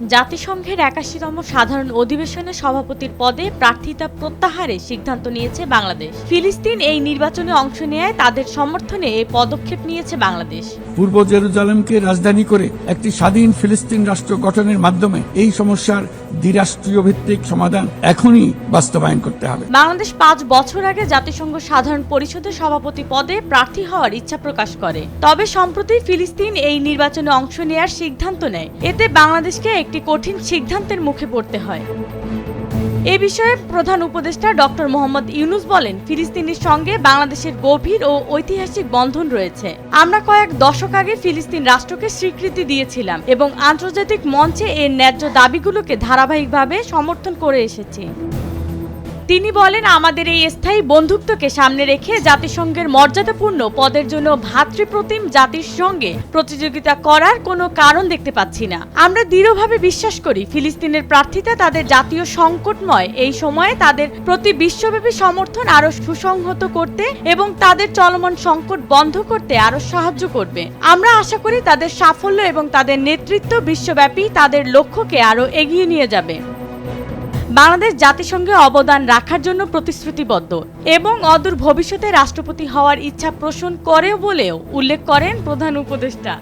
জাতিসংঘের একাশিতম সাধারণ অধিবেশনে সভাপতির পদে প্রার্থিতা প্রত্যাহারের সিদ্ধান্ত নিয়েছে বাংলাদেশ। ফিলিস্তিন এই নির্বাচনে অংশ নেয় তাদের সমর্থনে এই পদক্ষেপ নিয়েছে বাংলাদেশ। পূর্ব জেরুজালেমকে রাজধানী করে একটি স্বাধীন ফিলিস্তিন রাষ্ট্র গঠনের মাধ্যমে এই সমস্যার দ্বিরাষ্ট্রীয় ভিত্তিক সমাধান এখনই বাস্তবায়ন করতে হবে। বাংলাদেশ পাঁচ বছর আগে জাতিসংঘ সাধারণ পরিষদের সভাপতি পদে প্রার্থী হওয়ার ইচ্ছা প্রকাশ করে। তবে সম্প্রতি ফিলিস্তিন এই নির্বাচনে অংশ নেয়ার সিদ্ধান্ত নেয়। এতে বাংলাদেশকে একটি কঠিন সিদ্ধান্তের মুখে পড়তে হয়। এ বিষয়ে প্রধান উপদেষ্টা ডক্টর মোহাম্মদ ইউনুস বলেন, ফিলিস্তিনের সঙ্গে বাংলাদেশের গভীর ও ঐতিহাসিক বন্ধন রয়েছে। আমরা কয়েক দশক আগে ফিলিস্তিন রাষ্ট্রকে স্বীকৃতি দিয়েছিলাম এবং আন্তর্জাতিক মঞ্চে এর ন্যায্য দাবিগুলোকে ধারাবাহিকভাবে সমর্থন করে এসেছি। তিনি বলেন, আমাদের এই স্থায়ী বন্ধুত্বকে সামনে রেখে জাতিসংঘের মর্যাদাপূর্ণ পদের জন্য ভাতৃপ্রতিম জাতির সঙ্গে প্রতিযোগিতা করার কোনো কারণ দেখতে পাচ্ছি না। আমরা দৃঢ়ভাবে বিশ্বাস করি, ফিলিস্তিনের প্রার্থিতা তাদের জাতীয় সংকটময় এই সময়ে তাদের প্রতি বিশ্বব্যাপী সমর্থন আরও সুসংহত করতে এবং তাদের চলমান সংকট বন্ধ করতে আরও সাহায্য করবে। আমরা আশা করি তাদের সাফল্য এবং তাদের নেতৃত্ব বিশ্বব্যাপী তাদের লক্ষ্যকে আরও এগিয়ে নিয়ে যাবে। বাংলাদেশ জাতিসংঘে অবদান রাখার জন্য প্রতিশ্রুতিবদ্ধ এবং অদূর ভবিষ্যতে রাষ্ট্রপতি হওয়ার ইচ্ছা পোষণ করে বলেও উল্লেখ করেন প্রধান উপদেষ্টা।